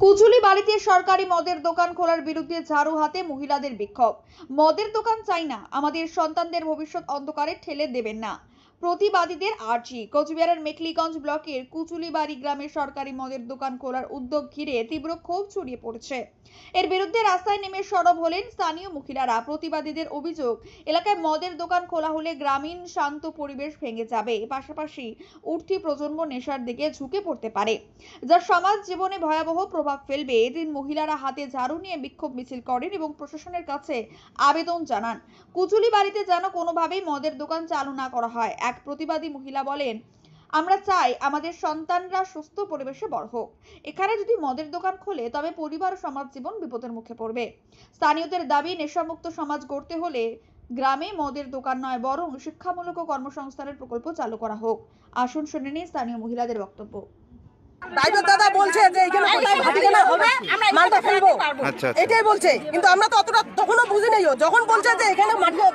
কুচুলি বাড়িতে সরকারি মদের দোকান খোলার বিরুদ্ধে ঝাড়ু হাতে মহিলাদের বিক্ষোভ। মদের দোকান চাই না, আমাদের সন্তানদের ভবিষ্যৎ অন্ধকারে ঠেলে দেবেন না। প্রতিবাদীদের আর্জি। কোচবিহারের মেখলিগঞ্জ ব্লকের কুচুলিবাড়ি গ্রামে সরকারি মদের দোকান খোলার উদ্যোগ ঘিরে তীব্র ক্ষোভ ছড়িয়ে পড়েছে। এর বিরুদ্ধে রাস্তায় নেমে সরব হলেন স্থানীয় মহিলারা প্রতিবাদীদের অভিযোগ, এলাকায় মদের দোকান খোলা হলে গ্রামীণ শান্ত পরিবেশ ভেঙে যাবে। পাশাপাশি উঠতি প্রজন্ম নেশার দিকে ঝুঁকে পড়তে পারে। যা সমাজ জীবনে ভয়াবহ প্রভাব ফেলবে। এদিন মহিলারা হাতে ঝাড়ু নিয়ে বিক্ষোভ মিছিল করেন এবং প্রশাসনের কাছে আবেদন জানান। কুচুলি বাড়িতে যেন কোনোভাবেই মদের দোকান চালু না করা হয়। এক প্রতিবাদী মহিলা বলেন, আমরা চাই আমাদের সন্তানরা সুস্থ পরিবেশে বড় হোক। এখানে যদি মদের দোকান খোলে, তবে পরিবার সমাজ জীবন বিপদের মুখে পড়বে। স্থানীয়দের দাবি, নেশামুক্ত সমাজ গড়তে হলে গ্রামে মদের দোকান নয়, বরং শিক্ষামূলক ও কর্মসংস্থানের প্রকল্প চালু করা হোক। আসুন শুনে নিন স্থানীয় মহিলাদের বক্তব্য। বলছে যে এখানে কোথায় ভাটিখানা হবে মালটা ফেলব। আচ্ছা, আচ্ছা। এটাই বলছে। কিন্তু আমরা তো অতটা তখনও বুঝি নাই ও। যখন বলছে যে এখানে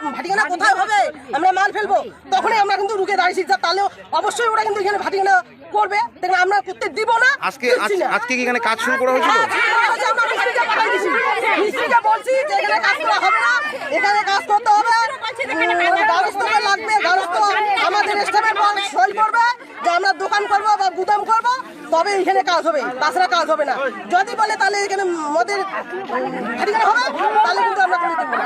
ভাটিখানা কোথায় হবে আমরা মাল ফেলব তখনই আমরা কিন্তু রুকে দাঁড়িয়েছি। তাহলে অবশ্যই ওরা কিন্তু এখানে ভাটিখানা করবে। দেখুন আমরা করতে দিব না আজকে। আজকে কি এখানে কাজ শুরু করা হয়েছিল? হ্যাঁ, আমরা মিস্ত্রিকে পাঠাই দিছি। মিস্ত্রিকে বলছি যে এখানে কাজ করা হবে না। এখানে কাজ করতে হবে গারস্থ লাগবে গারস্থ আমাদের স্টাফের পর সই করবে যে আমরা দোকান করব বা গুদাম করব তবে এখানে কাজ হবে তাছাড়া কাজ হবে না। যদি বলে তাহলে এখানে মদের ভাটিখানা হবে তাহলে কিন্তু আমরা করে দেবো না।